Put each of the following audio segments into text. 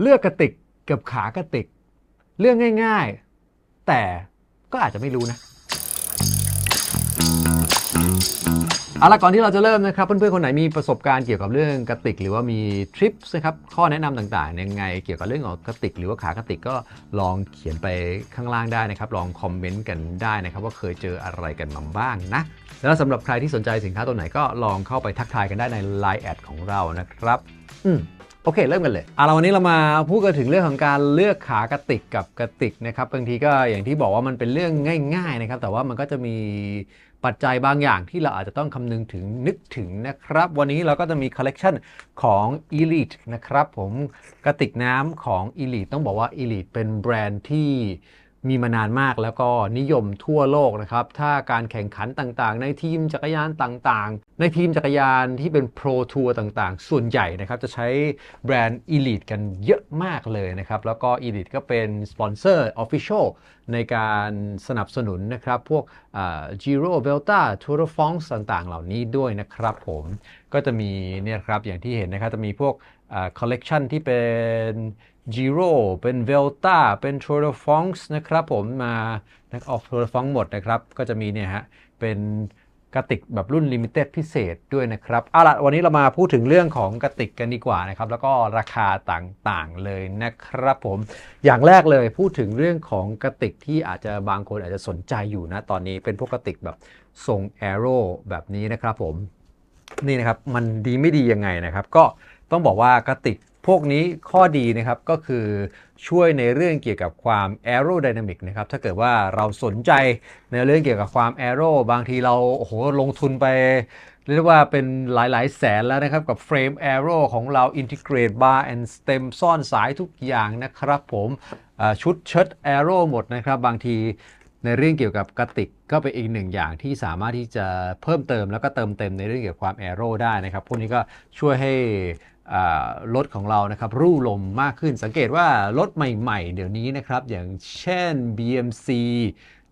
เลือกกระติกกับขากระติก เรื่องง่าย ๆ แต่ก็อาจจะไม่รู้นะ เอาละก่อนที่เราจะเริ่มนะครับ เพื่อนๆ คนไหนมีประสบการณ์เกี่ยวกับเรื่องกระติก หรือว่ามีทริปนะครับข้อแนะนำต่างๆ ยังไง เกี่ยวกับเรื่องของกระติก หรือว่าขากระติกก็ลองเขียนไปข้างล่างได้นะครับ ลองคอมเมนต์กันได้นะครับ ว่าเคยเจออะไรกันมาบ้างนะแล้วสำหรับใครที่สนใจสินค้าตัวไหนก็ลองเข้าไปทักทายกันได้ใน Line แอดของเรานะครับ อืม โอเคเริ่มกันเลยเอาละวันนี้เรามาพูดกันถึงเรื่องของการเลือกขากระติกกับกระติกนะครับบางทีก็อย่างที่บอกว่ามันเป็นเรื่องง่าย ๆนะครับ แต่ว่ามันก็จะมีปัจจัยบางอย่างที่เราอาจจะต้องคำนึงถึงนึกถึงนะครับ วันนี้เราก็จะมีคอลเลกชันของ Elite นะครับ ผมกระติกน้ำของ Elite ต้องบอกว่า Elite เป็นแบรนด์ที่ มีมานานมากแล้วก็นิยมทั่วโลกนะครับ ถ้าการแข่งขันต่างๆ ในทีมจักรยานต่างๆ ในทีมจักรยานที่เป็นโปรทัวร์ต่างๆ ส่วนใหญ่นะครับ จะใช้แบรนด์ Elite กันเยอะมากเลยนะครับ แล้วก็ Elite ก็เป็นสปอนเซอร์ Official ในการสนับสนุนนะครับ พวกอ่า Giro Vuelta Tour de France ต่างๆ เหล่านี้ด้วยนะครับผมก็จะมีเนี่ยครับอย่างที่เห็นนะครับจะมีพวก คอลเลกชันที่เป็น Giro เป็น Velta เป็น Tour de France นะครับผมมาออก Tour de France หมดนะครับ ก็จะมีเนี่ยฮะ เป็นกระติกแบบรุ่น Limited พิเศษด้วยนะครับ เอาละวันนี้เรามาพูดถึงเรื่องของกระติกกันดีกว่านะครับ แล้วก็ราคาต่างๆเลยนะครับผม อย่างแรกเลยพูดถึงเรื่องของกระติกที่อาจจะบางคนอาจจะสนใจอยู่นะตอนนี้เป็นพวกกระติกแบบทรง Arrow แบบนี้นะครับผม นี่นะครับมันดีไม่ดียังไงนะครับ ก็ ต้องบอกว่ากระติกพวกนี้ข้อดีนะครับก็คือช่วยในเรื่องเกี่ยวกับความ aerodynamic นะครับถ้าเกิดว่าเราสนใจในเรื่องเกี่ยวกับความ aero บางทีเราโอ้โหลงทุนไปเรียกว่าเป็นหลาย ๆ แสนแล้วนะครับ กับเฟรม Aero ของเรา Integrate Bar and Stem ซ่อนสายทุกอย่างนะครับผมชุดเชิด Aero หมดนะครับ บางทีในเรื่องเกี่ยวกับกระติกก็เป็นอีกหนึ่งอย่างที่สามารถที่จะเพิ่มเติมแล้วก็เติมเต็มในเรื่องเกี่ยวกับความ Aero ได้นะครับพวกนี้ก็ช่วยให้ รถของเรานะครับรูลมมากขึ้น สังเกตว่ารถใหม่ๆ เดี๋ยวนี้นะครับ อย่างเช่น BMC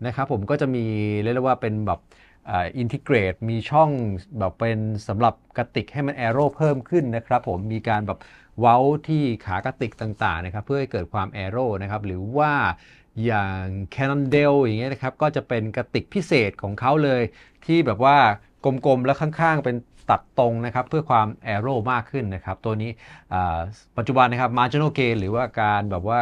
นะครับผมก็จะมีเรียกได้ว่าเป็นแบบอินทิเกรตมีช่องแบบเป็นสำหรับกระติกให้มันแอโร่เพิ่มขึ้นนะครับผมมีการแบบเว้าที่ขากระติกต่างๆนะครับเพื่อให้เกิดความแอโร่นะครับหรือว่าอย่าง Cannondale อย่างเงี้ยนะครับก็จะเป็นกระติกพิเศษของเขาเลยที่แบบว่ากลมๆ แล้วข้างๆ เป็น ตัดตรงนะครับเพื่อความแอโร่มากขึ้นนะครับตัวนี้ปัจจุบันนะครับ marginal gain หรือว่าการแบบว่า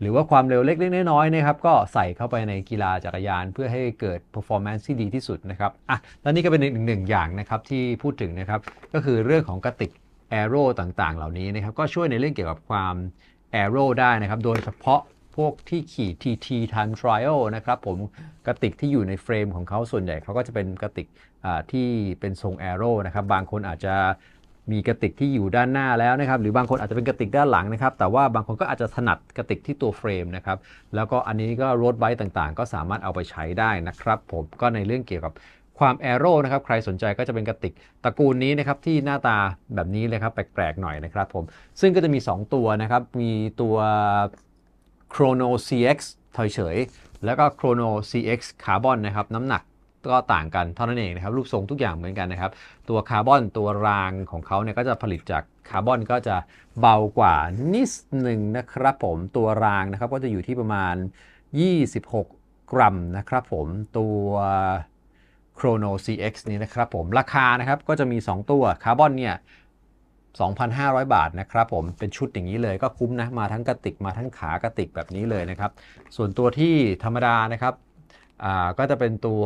หรือว่าความเร็วเล็กๆน้อยๆนะครับก็ใส่เข้าไปในกีฬาจักรยาน เพื่อให้เกิด performance ที่ดีที่สุดนะครับอะแล้วนี่ก็เป็นอีกหนึ่งอย่างนะครับที่พูดถึงนะครับก็คือเรื่องของกระติก Aero ต่างๆ เหล่านี้นะครับก็ช่วยในเรื่องเกี่ยวกับความ Aero ได้นะครับโดยเฉพาะ วกที่ขี่ TT Time Trial นะครับผมกระติกที่อยู่ในเฟรมของเขาส่วนใหญ่เขาก็จะเป็นกระติกที่เป็นทรง Aero นะครับบางคนอาจจะมีกระติกที่อยู่ด้านหน้าแล้วนะครับ หรือบางคนอาจจะเป็นกระติกด้านหลังนะครับ แต่ว่าบางคนก็อาจจะถนัดกระติกที่ตัวเฟรมนะครับ แล้วก็อันนี้ก็รถไบค์ต่างๆ ก็สามารถเอาไปใช้ได้นะครับ ผมก็ในเรื่องเกี่ยวกับความแอโร่นะครับใครสนใจก็จะเป็นกระติกตระกูลนี้นะครับที่หน้าตาแบบนี้เลยครับแปลกๆหน่อยนะครับผมซึ่งก็จะมี 2 ตัวนะครับมีตัว Chrono CX เฉยๆแล้วก็ Chrono CX Carbon นะครับน้ำหนักก็ต่างกันเท่านั้นเองนะครับ รูปทรงทุกอย่างเหมือนกันนะครับ ตัวคาร์บอนตัวรางของเขาเนี่ยก็จะผลิตจากคาร์บอนก็จะเบากว่านิดหนึ่งนะครับผมตัวรางนะครับก็จะอยู่ที่ประมาณ 26 กรัมนะครับผมตัว Chrono CX นี้นะครับผมราคานะครับก็จะมี 2 ตัวคาร์บอนเนี่ย 2,500 บาทนะครับผมเป็นชุดอย่างนี้เลยก็คุ้มนะมาทั้งกระติกมาทั้งขากระติกแบบนี้เลยนะครับ ส่วนตัวที่ธรรมดานะครับก็จะเป็นตัว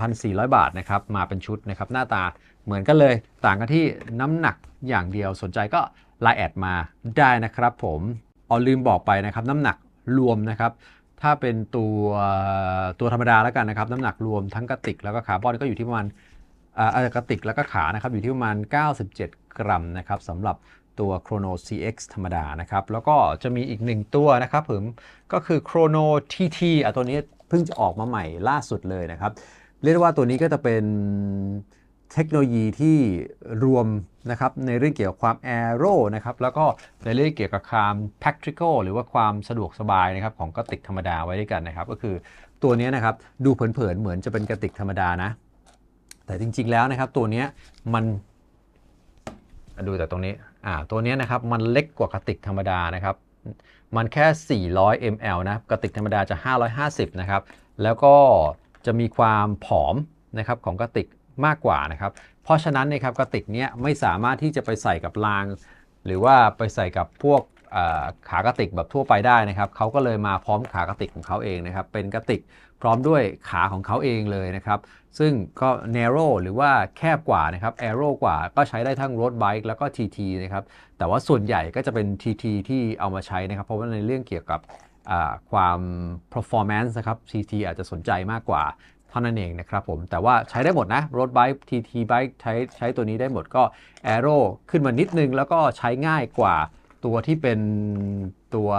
1,400 บาทนะครับมาเป็นชุดนะครับหน้าตาเหมือนกันเลยต่างกันที่น้ำหนักอย่างเดียวสนใจก็ไลน์แอดมาได้นะครับผมเอาลืมบอกไปนะครับน้ำหนักรวมนะครับถ้าเป็นตัวตัวธรรมดาแล้วกันนะครับน้ำหนักรวมทั้งกระติกแล้วก็คาร์บอนก็อยู่ที่ประมาณ อาเอ่อกระติกแล้วก็ขานะครับอยู่ที่ประมาณ 97 กรัมนะครับสำหรับตัว Chrono CX ธรรมดานะครับ แล้วก็จะมีอีกหนึ่งตัวนะครับผมก็คือ Chrono TT อะตัวนี้เพิ่งจะออกมาใหม่ล่าสุดเลยนะครับ เรียกได้ว่าตัวนี้ก็จะเป็นเทคโนโลยีที่รวมนะครับในเรื่องเกี่ยวกับความ Aero นะครับแล้วก็ในเรื่องเกี่ยวกับความ practical หรือว่าความสะดวกสบายนะครับของกระติกธรรมดาไว้ด้วยกันนะครับ ก็คือตัวนี้นะครับดูเผินๆเหมือนจะเป็นกระติกธรรมดานะ แต่จริงๆแล้วนะครับตัวนี้มันดูแต่ตรงนี้อ่าตัวนี้นะครับมันเล็กกว่ากระติกธรรมดานะครับมันแค่ 400 ml นะกระติกธรรมดาจะ 550 นะครับ แล้วก็จะมีความผอมนะครับของกระติกมากกว่านะครับ เพราะฉะนั้นนะครับกระติกเนี้ยไม่สามารถที่จะไปใส่กับราง หรือว่าไปใส่กับพวก ขากระติกแบบทั่วไปได้นะครับเขาก็เลยมาพร้อมขากระติกของเขาเองนะครับ เป็นกระติกพร้อมด้วยขาของเขาเองเลยนะครับ ซึ่งก็ narrow หรือว่าแคบกว่านะครับ arrow กว่าก็ใช้ได้ทั้ง road bike แล้วก็ TT นะครับ แต่ว่าส่วนใหญ่ก็จะเป็น TT ที่เอามาใช้นะครับ เพราะว่าในเรื่องเกี่ยวกับความ performance นะครับ TT อาจจะสนใจมากกว่าเท่านั้นเองนะครับผม แต่ว่าใช้ได้หมดนะ road bike TT bike ใช้ใช้ตัวนี้ได้หมดก็ arrow ขึ้นมานิดนึงแล้วก็ใช้ง่ายกว่า ตัวที่เป็นตัว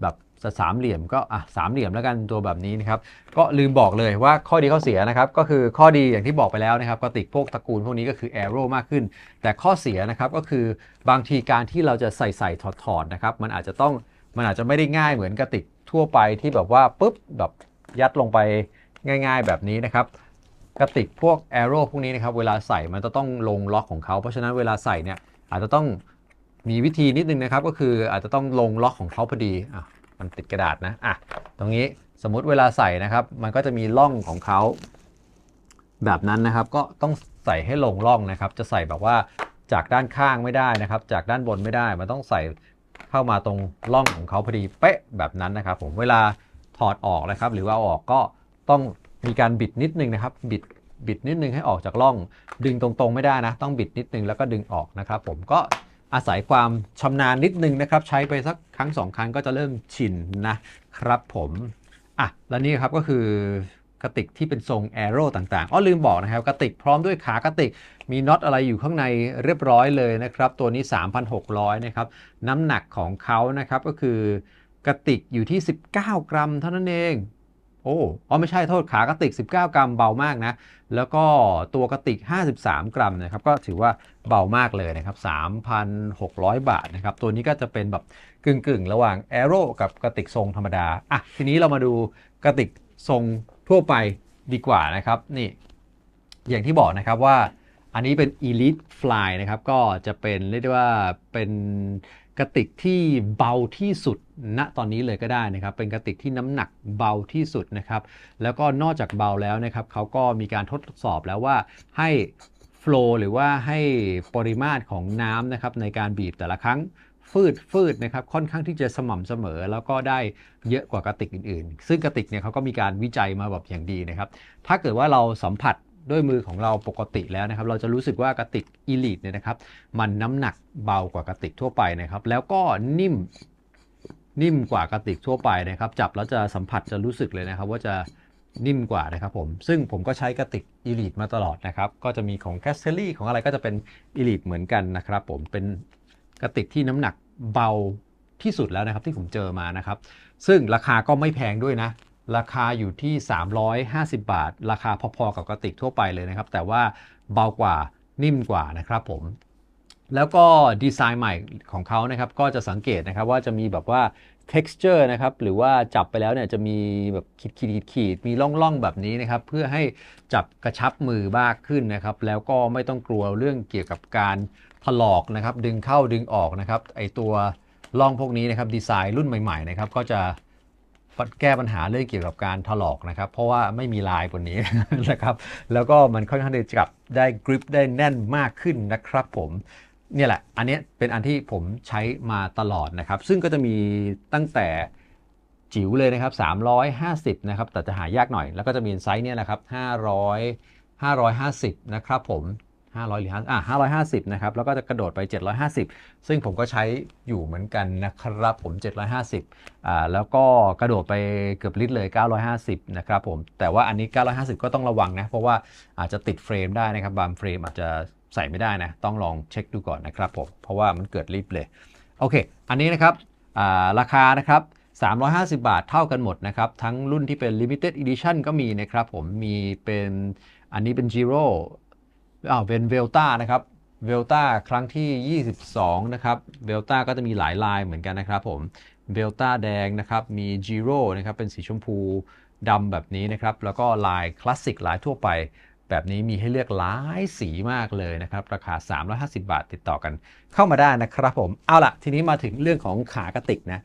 แบบสามเหลี่ยมก็อะสามเหลี่ยมแล้วกันตัวแบบนี้นะครับ ก็ลืมบอกเลยว่าข้อดีข้อเสียนะครับ ก็คือข้อดีอย่างที่บอกไปแล้วนะครับกระติกพวกตระกูลพวกนี้ก็คือ arrow มากขึ้น แต่ข้อเสียนะครับก็คือบางทีการที่เราจะใส่ใส่ถอดถอดนะครับ มันอาจจะต้องมันอาจจะไม่ได้ง่ายเหมือนกระติกทั่วไปที่แบบว่าปุ๊บแบบยัดลงไปง่าย ๆ แบบนี้นะครับกระติกพวก arrow พวกนี้นะครับเวลาใส่มันจะต้องลงล็อกของเขาเพราะฉะนั้นเวลาใส่เนี่ยอาจจะต้อง มีวิธีนิดนึงนะครับก็คืออาจจะต้องลงล็อกของเขาพอดีอะมันติดกระดาษนะอะตรงนี้สมมุติเวลาใส่นะครับ มันก็จะมีร่องของเขาแบบนั้นนะครับก็ต้องใส่ให้ลงร่องนะครับ จะใส่แบบว่าจากด้านข้างไม่ได้นะครับ จากด้านบนไม่ได้ มันต้องใส่เข้ามาตรงร่องของเขาพอดีเป๊ะแบบนั้นนะครับ ผมเวลาถอดออกนะครับ หรือว่าเอาออกก็ต้องมีการบิดนิดนึงนะครับ บิดบิดนิดนึงให้ออกจากร่อง ดึงตรงๆไม่ได้นะ ต้องบิดนิดนึงแล้วก็ดึงออกนะครับ ผมก็ อาศัยความชำนาญนิดนึงนะครับ ใช้ไปสักครั้งสองครั้งก็จะเริ่มชินนะครับผมอะแล้วนี่ครับก็คือกระติกที่เป็นทรงแอโร่ต่างๆ อ้อลืมบอกนะครับกระติกพร้อมด้วยขากระติก มีน็อตอะไรอยู่ข้างในเรียบร้อยเลยนะครับ ตัวนี้ 3,600 นะครับ น้ำหนักของเขานะครับก็คือกระติกอยู่ที่ 19 กรัมเท่านั้นเอง โอ้อ๋อไม่ใช่โทษขากระติก 19 กรัมเบามากนะ แล้วก็ตัวกระติก 53 กรัมนะครับ ก็ถือว่า เบามากเลยนะครับ 3,600 บาทนะครับ ตัวนี้ก็จะเป็นแบบกึ่งๆ ระหว่าง Aero กับกระติกทรงธรรมดา อะ ทีนี้เรามาดูกระติกทรงทั่วไปดีกว่านะครับ นี่ อย่างที่บอกนะครับว่าอันนี้เป็น Elite Fly นะครับ ก็จะเป็นเรียกได้ว่าเป็นกระติกที่เบาที่สุดณตอนนี้เลยก็ได้นะครับ เป็นกระติกที่น้ำหนักเบาที่สุดนะครับ แล้วก็นอกจากเบาแล้วนะครับเขาก็มีการทดสอบแล้วว่าให้ โฟลหรือว่าให้ปริมาตรของน้ำนะครับในการบีบแต่ละครั้งฟืดฟืดนะครับค่อนข้างที่จะสม่ำเสมอ แล้วก็ได้เยอะกว่ากระติกอื่นๆ ซึ่งกระติกเนี่ยเขาก็มีการวิจัยมาแบบอย่างดีนะครับ ถ้าเกิดว่าเราสัมผัสด้วยมือของเราปกติแล้วนะครับ เราจะรู้สึกว่ากระติกอีลิทเนี่ยนะครับ มันน้ำหนักเบากว่ากระติกทั่วไปนะครับ แล้วก็นิ่มนิ่มกว่ากระติกทั่วไปนะครับ จับแล้วจะสัมผัสจะรู้สึกเลยนะครับ ว่าจะ นิ่มกว่านะครับผม ซึ่งผมก็ใช้กระติกอีลิทมาตลอดนะครับ ก็จะมีของแคสเซอรี่ของอะไรก็จะเป็นอีลิทเหมือนกันนะครับผมเป็นกระติกที่น้ำหนักเบาที่สุดแล้วนะครับที่ผมเจอมานะครับ ซึ่งราคาก็ไม่แพงด้วยนะ ราคาอยู่ที่ 350 บาท ราคาพอๆกับกระติกทั่วไปเลยนะครับ แต่ว่าเบากว่านิ่มกว่านะครับผมแล้วก็ดีไซน์ใหม่ของเขานะครับก็จะสังเกตนะครับว่าจะมีแบบว่า texture นะครับหรือว่าจับไปแล้วเนี่ยจะมีแบบขีดขีดขีดมีร่องร่องแบบนี้นะครับ เพื่อให้จับกระชับมือมากขึ้นนะครับ แล้วก็ไม่ต้องกลัวเรื่องเกี่ยวกับการถลอกนะครับ ดึงเข้าดึงออกนะครับ ไอตัวร่องพวกนี้นะครับดีไซน์รุ่นใหม่ๆนะครับก็จะแก้ปัญหาเรื่องเกี่ยวกับการถลอกนะครับ เพราะว่าไม่มีลายบนนี้นะครับ แล้วก็มันค่อนข้างจะจับได้กริปได้แน่นมากขึ้นนะครับผม เนี่ยแหละ อันนี้เป็นอันที่ผมใช้มาตลอดนะครับ ซึ่งก็จะมีตั้งแต่จิ๋วเลยนะครับ 350 นะครับ แต่จะหายากหน่อย แล้วก็จะมีไซส์เนี่ยนะครับ 500 550 นะครับผม 500 หรือ5อะ550 นะครับ แล้วก็จะกระโดดไป 750 ซึ่งผมก็ใช้อยู่เหมือนกันนะครับผม 750 อ่า แล้วก็กระโดดไปเกือบลิตรเลย 950 นะครับผม แต่ว่าอันนี้ 950 ก็ต้องระวังนะ เพราะว่าอาจจะติดเฟรมได้นะครับ บางเฟรมอาจจะ ใส่ไม่ได้นะ ต้องลองเช็คดูก่อนนะครับผม เพราะว่ามันเกิดลิฟเลย โอเค อันนี้นะครับาราคานะครับ 350 บาทเท่ากันหมดนะครับ ทั้งรุ่นที่เป็น Limited Edition ก็มีนะครับผม มีเป็นอันนี้เป็น Giro อ้าวเป็นเวลต้านะครับเวลต้าครั้งที่ 22 นะครับเวลต้าก็จะมีหลายลายเหมือนกันนะครับผมเวลต้าแดงนะครับ มีจีโร่นะครับ เป็นสีชมพูดำแบบนี้นะครับ แล้วก็ลายคลาสสิกลายทั่วไป แบบนี้มีให้เลือกหลายสีมากเลยนะครับ ราคา 350 บาทติดต่อกันเข้ามาได้นะครับผม เอาล่ะทีนี้มาถึงเรื่องของขากระติกนะ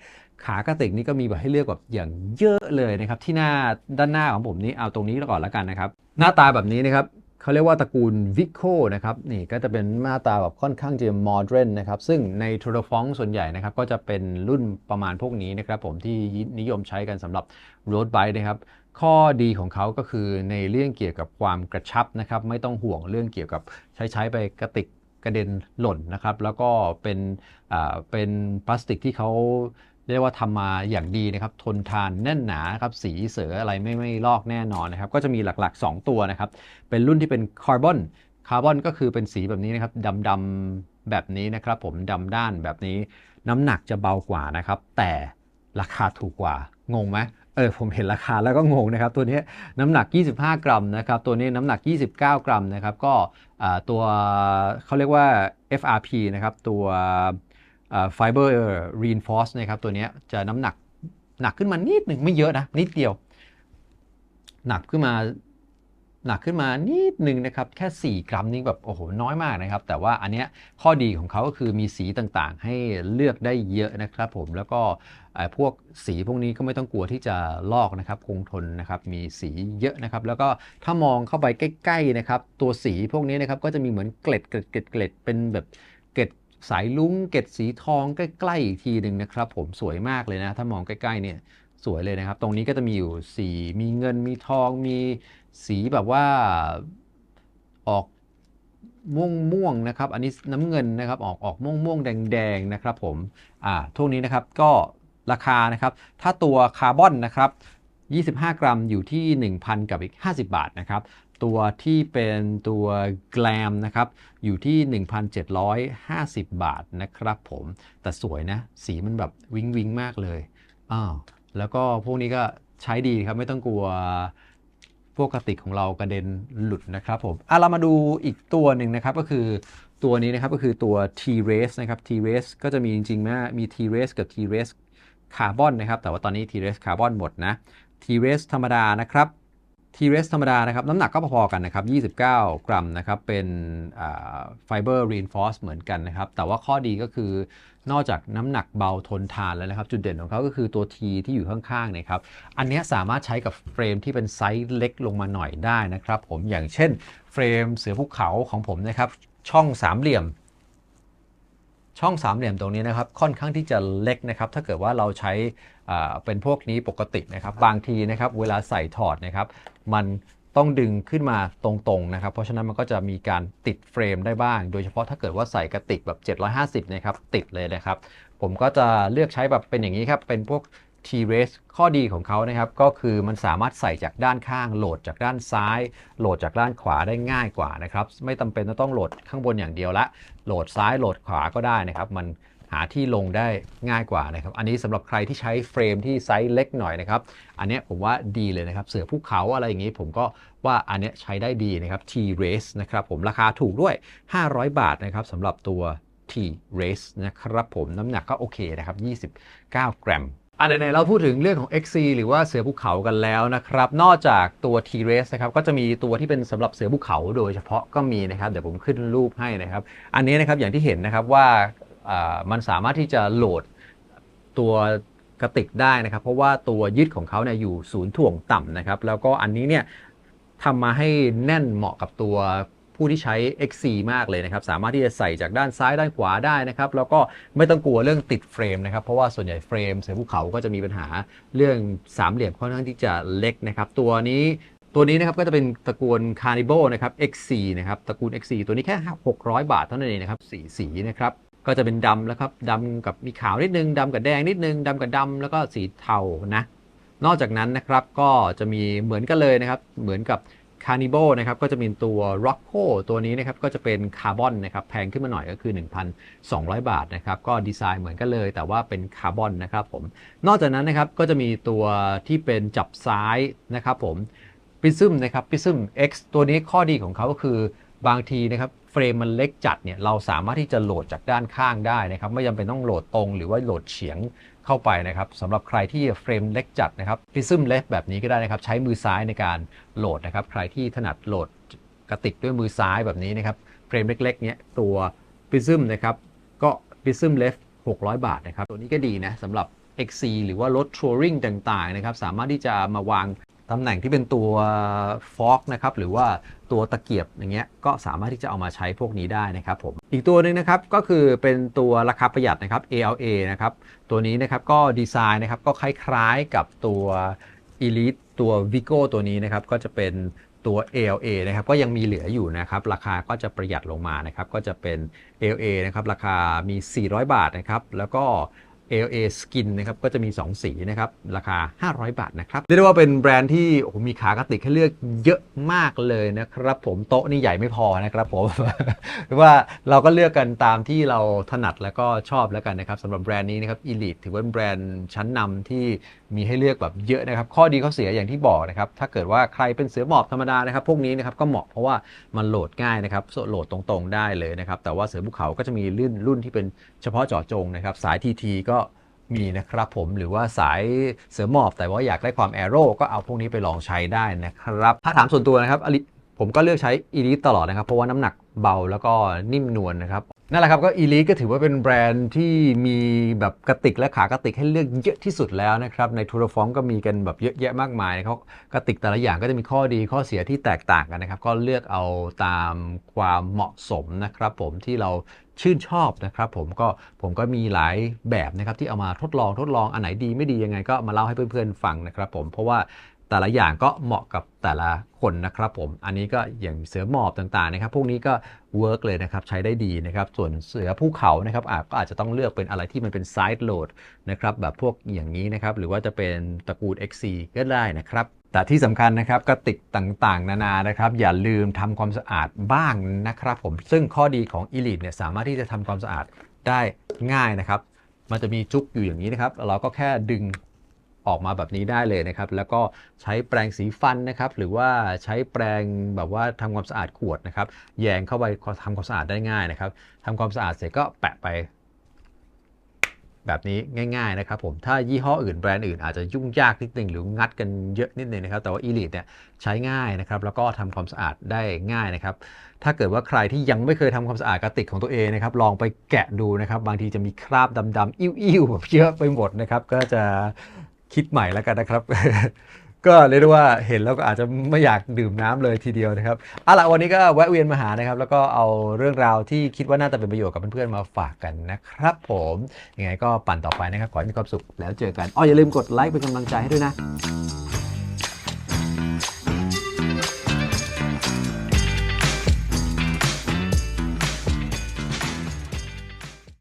ขากระติกนี่ก็มีแบบให้เลือกแบบอย่างเยอะเลยนะครับ ที่หน้าด้านหน้าของผมนี่เอาตรงนี้ก่อนแล้วกันนะครับ หน้าตาแบบนี้นะครับเขาเรียกว่าตระกูลวิโคนะครับนี่ก็จะเป็นหน้าตาแบบค่อนข้างจะโมเดิร์นนะครับซึ่งในโทรฟองส่วนใหญ่นะครับก็จะเป็นรุ่นประมาณพวกนี้นะครับผมที่นิยมใช้กันสำหรับรถไบค์นะครับ ข้อดีของเขาก็คือในเรื่องเกี่ยวกับความกระชับนะครับไม่ต้องห่วงเรื่องเกี่ยวกับใช้ใช้ไปกระติกกระเด็นหล่นนะครับ แล้วก็เป็นเป็นพลาสติกที่เขาเรียกว่าทำมาอย่างดีนะครับ ทนทานแน่นหนาครับสีเสืออะไรไม่ไม่ลอกแน่นอนนะครับ ก็จะมีหลักๆ 2 ตัวนะครับ เป็นรุ่นที่เป็นคาร์บอนคาร์บอนก็คือเป็นสีแบบนี้นะครับดำๆแบบนี้นะครับ ผมดำด้านแบบนี้น้ำหนักจะเบากว่านะครับ แต่ราคาถูกกว่างงไหม เออผมเห็นราคาแล้วก็งงนะครับ ตัวนี้น้ำหนัก 25 กรัมนะครับตัวนี้น้ำหนัก 29 กรัมนะครับก็ตัวเขาเรียกว่า FRP นะครับตัว fiber reinforce นะครับตัวนี้จะน้ำหนักหนักขึ้นมานิดหนึ่งไม่เยอะนะนิดเดียว หนักขึ้นมา หนักขึ้นมานิดนึงนะครับ แค่ 4 กรัมนี่แบบโอ้โหน้อยมากนะครับ แต่ว่าอันเนี้ยข้อดีของเขาก็คือมีสีต่างๆ ให้เลือกได้เยอะนะครับผมแล้วก็พวกสีพวกนี้ก็ไม่ต้องกลัวที่จะลอกนะครับคงทนนะครับมีสีเยอะนะครับ แล้วก็ถ้ามองเข้าไปใกล้ๆนะครับ ตัวสีพวกนี้นะครับก็จะมีเหมือนเกล็ดเกล็ดเกล็ดเกล็ดเป็นแบบเกล็ดสายลุ้งเกล็ดสีทองใกล้ๆอีกทีหนึ่งนะครับ ผมสวยมากเลยนะ ถ้ามองใกล้ๆเนี่ยสวยเลยนะครับ ตรงนี้ก็จะมีอยู่สีมีเงินมีทองมี สีแบบว่าออกม่วงม่วงนะครับ อันนี้น้ำเงินนะครับออกออกม่วงม่วงแดงแดงนะครับผมอ่าทุกนี้นะครับก็ราคานะครับ ถ้าตัวคาร์บอนนะครับ 25 กรัมอยู่ที่ 1,000 กับอีก 50 บาทนะครับ ตัวที่เป็นตัวแกลมนะครับ อยู่ที่ 1,750 บาทนะครับผมแต่สวยนะ สีมันแบบวิงวิงมากเลยอ้าวแล้วก็พวกนี้ก็ใช้ดีครับไม่ต้องกลัว วกกระติกของเรากระเด็นหลุดนะครับผมอะเรามาดูอีกตัวหนึ่งนะครับก็คือตัวนี้นะครับก็คือตัว T-Race นะครับ T-Race ก็จะมีจริงๆนะมี T-Race กับ T-Race คาร์บอนนะครับแต่ว่าตอนนี้ T-Race คาร์บอนหมดนะ T-Race ธรรมดานะครับ T-Race ธรรมดานะครับน้ำหนักก็พอๆกันนะครับ 29 กรัมนะครับเป็นไฟเบอร์ reinforce เหมือนกันนะครับ แต่ว่าข้อดีก็คือนอกจากน้ำหนักเบาทนทานแล้วนะครับ จุดเด่นของเขาก็คือตัว T ที่อยู่ข้างๆนะครับ อันนี้สามารถใช้กับเฟรมที่เป็นไซส์เล็กลงมาหน่อยได้นะครับ ผมอย่างเช่นเฟรมเสือภูเขาของผมนะครับช่องสามเหลี่ยม ช่องสามเหลี่ยมตรงนี้นะครับค่อนข้างที่จะเล็กนะครับถ้าเกิดว่าเราใช้อ่าเป็นพวกนี้ปกตินะครับ บางทีนะครับเวลาใส่ถอดนะครับ มันต้องดึงขึ้นมาตรงๆนะครับ เพราะฉะนั้นมันก็จะมีการติดเฟรมได้บ้าง โดยเฉพาะถ้าเกิดว่าใส่กระติกแบบ 750นะครับติดเลยนะครับ ผมก็จะเลือกใช้แบบเป็นอย่างนี้ครับเป็นพวก T-Race ข้อดีของเขานะครับก็คือมันสามารถใส่จากด้านข้าง โหลดจากด้านซ้าย โหลดจากด้านขวาได้ง่ายกว่านะครับ ไม่จำเป็นต้องโหลดข้างบนอย่างเดียวละ โหลดซ้ายโหลดขวาก็ได้นะครับ มันหาที่ลงได้ง่ายกว่านะครับ อันนี้สำหรับใครที่ใช้เฟรมที่ไซส์เล็กหน่อยนะครับ อันนี้ผมว่าดีเลยนะครับ เสือภูเขาอะไรอย่างนี้ผมก็ว่าอันนี้ใช้ได้ดีนะครับ T-Race นะครับผมราคาถูกด้วย 500 บาทนะครับสำหรับตัว T-Race นะครับผมน้ำหนักก็โอเคนะครับ 29 กรัม อันไหนๆเราพูดถึงเรื่องของ XC หรือว่าเสือภูเขากันแล้วนะครับ นอกจากตัว T-Race นะครับก็จะมีตัวที่เป็นสำหรับเสือภูเขาโดยเฉพาะก็มีนะครับเดี๋ยวผมขึ้นรูปให้นะครับ อันนี้นะครับอย่างที่เห็นนะครับว่าอ่ามันสามารถที่จะโหลดตัวกระติกได้นะครับ เพราะว่าตัวยึดของเขาเนี่ยอยู่ศูนย์ถ่วงต่ำนะครับ แล้วก็อันนี้เนี่ยทำมาให้แน่นเหมาะกับตัว ผู้ที่ใช้ XC มากเลยนะครับ สามารถที่จะใส่จากด้านซ้ายด้านขวาได้นะครับ แล้วก็ไม่ต้องกลัวเรื่องติดเฟรมนะครับ เพราะว่าส่วนใหญ่เฟรมเสือภูเขาก็จะมีปัญหาเรื่องสามเหลี่ยมค่อนข้างที่จะเล็กนะครับ ตัวนี้ตัวนี้นะครับก็จะเป็นตระกูล Carnival นะครับ XC นะครับตระกูล XC ตัวนี้แค่ 600 บาทเท่านั้นเองนะครับสีสีนะครับก็จะเป็นดำแล้วครับดำกับมีขาวนิดนึงดำกับแดงนิดนึงดำกับดำแล้วก็สีเทานะ นอกจากนั้นนะครับก็จะมีเหมือนกันเลยนะครับ เหมือนกับ Carnival นะครับก็จะมีตัว Rocco ตัวนี้นะครับก็จะเป็นคาร์บอนนะครับแพงขึ้นมาหน่อยก็คือ 1,200 บาทนะครับก็ดีไซน์เหมือนกันเลย แต่ว่าเป็นคาร์บอนนะครับผมนอกจากนั้นนะครับก็จะมีตัวที่เป็นจับซ้ายนะครับผม Prism นะครับ Prism X ตัวนี้ข้อดีของเขาก็คือ บางทีนะครับเฟรมมันเล็กจัดเนี่ยเราสามารถที่จะโหลดจากด้านข้างได้นะครับไม่จำเป็นต้องโหลดตรงหรือว่าโหลดเฉียงเข้าไปนะครับสำหรับใครที่เฟรมเล็กจัดนะครับ Prism เล็กแบบนี้ก็ได้นะครับใช้มือซ้ายในการโหลดนะครับใครที่ถนัดโหลดกระติกด้วยมือซ้ายแบบนี้นะครับเฟรมเล็กๆเนี้ยตัว Prism นะครับก็ Prism Left 600 บาทนะครับตัวนี้ก็ดีนะสำหรับ XC หรือว่ารถทัวริงต่างๆนะครับสามารถที่จะมาวาง ตำแหน่งที่เป็นตัวฟอกนะครับหรือว่าตัวตะเกียบอย่างเงี้ยก็สามารถที่จะเอามาใช้พวกนี้ได้นะครับผมอีกตัวหนึ่งนะครับก็คือเป็นตัวราคาประหยัดนะครับ ALA นะครับตัวนี้นะครับก็ดีไซน์นะครับก็คล้ายๆกับตัว Elite ตัว Vigo ตัวนี้นะครับก็จะเป็นตัว ALA นะครับก็ยังมีเหลืออยู่นะครับราคาก็จะประหยัดลงมานะครับก็จะเป็น ALA นะครับราคามี 400 บาทนะครับแล้วก็ L.A. Skin นะครับก็จะมี 2 สีนะครับราคา 500 บาทนะครับเรียกได้ว่าเป็นแบรนด์ที่โอ้มีขากระติกให้เลือกเยอะมากเลยนะครับผมโต๊ะนี่ใหญ่ไม่พอนะครับผมหรือว่าเราก็เลือกกันตามที่เราถนัดแล้วก็ชอบแล้วกันนะครับสำหรับแบรนด์นี้นะครับ Elite ถือว่าเป็นแบรนด์ชั้นนำที่มีให้เลือกแบบเยอะนะครับข้อดีข้อเสียอย่างที่บอกนะครับถ้าเกิดว่าใครเป็นเสือหมอบธรรมดานะครับพวกนี้นะครับก็เหมาะเพราะว่ามันโหลดง่ายนะครับโหลดตรงๆได้เลยนะครับแต่ว่าเสือภูเขาก็จะมีรุ่นรุ่นที่เป็นเฉพาะเจาะจงนะครับสาย TT ก็ มีนะครับผมหรือว่าสายเสือหมอบ แต่ว่าอยากได้ความแอโร่ก็เอาพวกนี้ไปลองใช้ได้นะครับ ถ้าถามส่วนตัวนะครับอลิผมก็เลือกใช้ Elite ตลอดนะครับ เพราะว่าน้ำหนักเบาแล้วก็นิ่มนวลนะครับนั่นแหละครับก็ Elite ก็ถือว่าเป็นแบรนด์ที่มีแบบกระติกและขากระติกให้เลือกเยอะที่สุดแล้วนะครับในทูร์ฟองก็มีกันแบบเยอะแยะมากมายเขากระติกแต่ละอย่างก็จะมีข้อดีข้อเสียที่แตกต่างกันนะครับ ก็เลือกเอาตามความเหมาะสมนะครับผมที่เรา ชื่นชอบนะครับผมก็ผมก็มีหลายแบบนะครับที่เอามาทดลองทดลองอันไหนดีไม่ดียังไงก็มาเล่าให้เพื่อนๆฟังนะครับผมเพราะว่าแต่ละอย่างก็เหมาะกับแต่ละคนนะครับผม อันนี้ก็อย่างเสือหมอบต่างๆนะครับ พวกนี้ก็เวิร์กเลยนะครับใช้ได้ดีนะครับ ส่วนเสือภูเขานะครับอาจก็อาจจะต้องเลือกเป็นอะไรที่มันเป็นไซด์โหลดนะครับแบบพวกอย่างนี้นะครับ หรือว่าจะเป็นตระกูล XC ก็ได้นะครับ แต่ที่สำคัญนะครับกระติกต่างๆ นานานะครับ อย่าลืมทำความสะอาดบ้างนะครับผมซึ่งข้อดีของ Elite เนี่ยสามารถที่จะทำความสะอาดได้ง่ายนะครับ มันจะมีจุกอยู่อย่างนี้นะครับ เราก็แค่ดึงออกมาแบบนี้ได้เลยนะครับ แล้วก็ใช้แปรงสีฟันนะครับ หรือว่าใช้แปรงแบบว่าทำความสะอาดขวดนะครับ แยงเข้าไปทำความสะอาดได้ง่ายนะครับทำความสะอาดเสร็จก็แปะไป แบบนี้ง่ายๆนะครับผมถ้ายี่ห้ออื่นแบรนด์อื่นอาจจะยุ่งยากนิดนึงหรืองัดกันเยอะนิดนึงนะครับแต่ว่า Elite เนี่ยใช้ง่ายนะครับแล้วก็ทำความสะอาดได้ง่ายนะครับถ้าเกิดว่าใครที่ยังไม่เคยทำความสะอาดกระติกของตัวเองนะครับลองไปแกะดูนะครับบางทีจะมีคราบดำๆอิ่วๆแบบเยอะไปหมดนะครับก็จะคิดใหม่แล้วกันนะครับ ก็เรียกได้ว่าเห็นแล้วก็อาจจะไม่อยากดื่มน้ำเลยทีเดียวนะครับเอาละวันนี้ก็แวะเวียนมาหานะครับ แล้วก็เอาเรื่องราวที่คิดว่าน่าจะเป็นประโยชน์กับเพื่อนๆมาฝากกันนะครับ ผมยังไงก็ปั่นต่อไปนะครับขอให้มีความสุขแล้วเจอกันอ๋ออย่าลืมกดไลค์เป็นกำลังใจให้ด้วยนะ